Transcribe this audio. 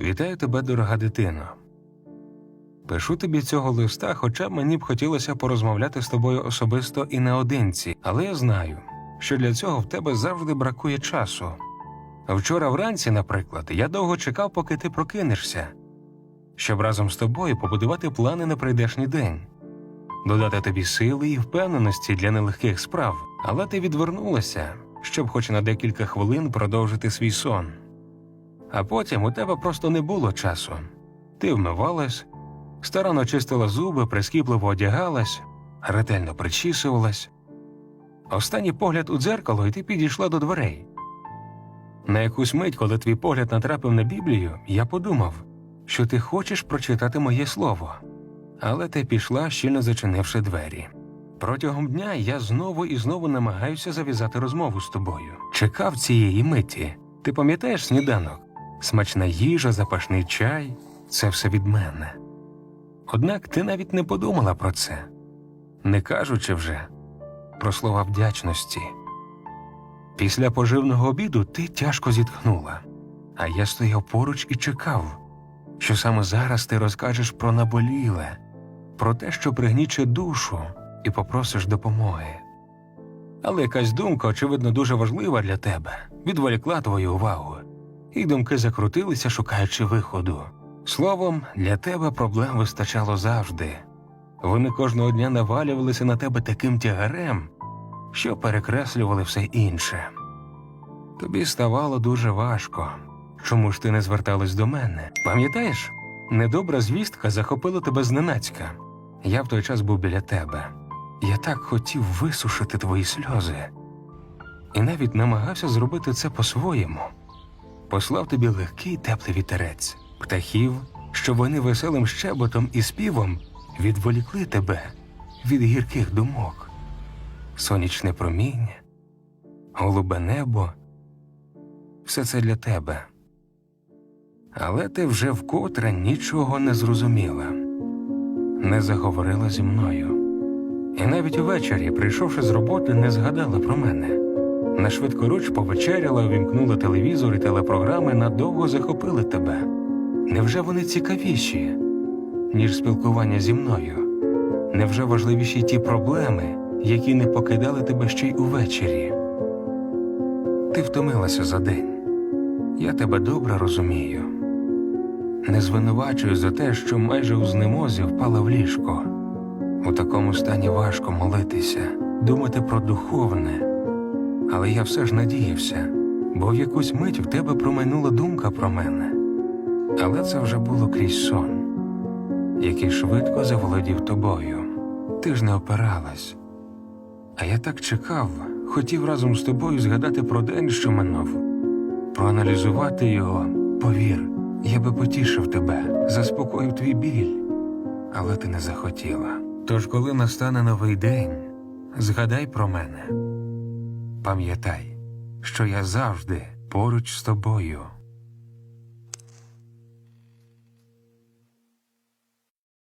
Вітаю тебе, дорога дитино. Пишу тобі цього листа, хоча мені б хотілося порозмовляти з тобою особисто і наодинці, але я знаю, що для цього в тебе завжди бракує часу. Вчора вранці, наприклад, я довго чекав, поки ти прокинешся, щоб разом з тобою побудувати плани на прийдешній день, додати тобі сили і впевненості для нелегких справ, але ти відвернулася, щоб хоч на декілька хвилин продовжити свій сон. А потім у тебе просто не було часу. Ти вмивалась, старанно чистила зуби, прискіпливо одягалась, ретельно причісувалась. Останній погляд у дзеркало, і ти підійшла до дверей. На якусь мить, коли твій погляд натрапив на Біблію, я подумав, що ти хочеш прочитати моє слово. Але ти пішла, щільно зачинивши двері. Протягом дня я знову і знову намагаюся зав'язати розмову з тобою. Чекав цієї миті. Ти пам'ятаєш сніданок? Смачна їжа, запашний чай це все від мене. Однак ти навіть не подумала про це, не кажучи вже про слова вдячності. Після поживного обіду ти тяжко зітхнула, а я стояв поруч і чекав, що саме зараз ти розкажеш про наболіле, про те, що пригніче душу, і попросиш допомоги. Але якась думка, очевидно, дуже важлива для тебе, відволікла твою увагу, і думки закрутилися, шукаючи виходу. Словом, для тебе проблем вистачало завжди. Вони кожного дня навалювалися на тебе таким тягарем, що перекреслювали все інше. Тобі ставало дуже важко. Чому ж ти не зверталась до мене? Пам'ятаєш, недобра звістка захопила тебе зненацька. Я в той час був біля тебе. Я так хотів висушити твої сльози, і навіть намагався зробити це по-своєму. Послав тобі легкий теплий вітерець, птахів, щоб вони веселим щеботом і співом відволікли тебе від гірких думок, сонячне проміння, голубе небо все це для тебе. Але ти вже вкотре нічого не зрозуміла, не заговорила зі мною. І навіть увечері, прийшовши з роботи, не згадала про мене. На швидкоруч повечеряла, увімкнула телевізор і телепрограми надовго захопили тебе. Невже вони цікавіші, ніж спілкування зі мною? Невже важливіші ті проблеми, які не покидали тебе ще й увечері? Ти втомилася за день. Я тебе добре розумію. Не звинувачую за те, що майже у знемозі впала в ліжко. У такому стані важко молитися, думати про духовне. Але я все ж надіявся, бо в якусь мить в тебе промайнула думка про мене. Але це вже було крізь сон, який швидко заволодів тобою. Ти ж не опиралась. А я так чекав, хотів разом з тобою згадати про день, що минув, проаналізувати його, повір, я би потішив тебе, заспокоїв твій біль, але ти не захотіла. Тож, коли настане новий день, згадай про мене. Пам'ятай, що я завжди поруч з тобою.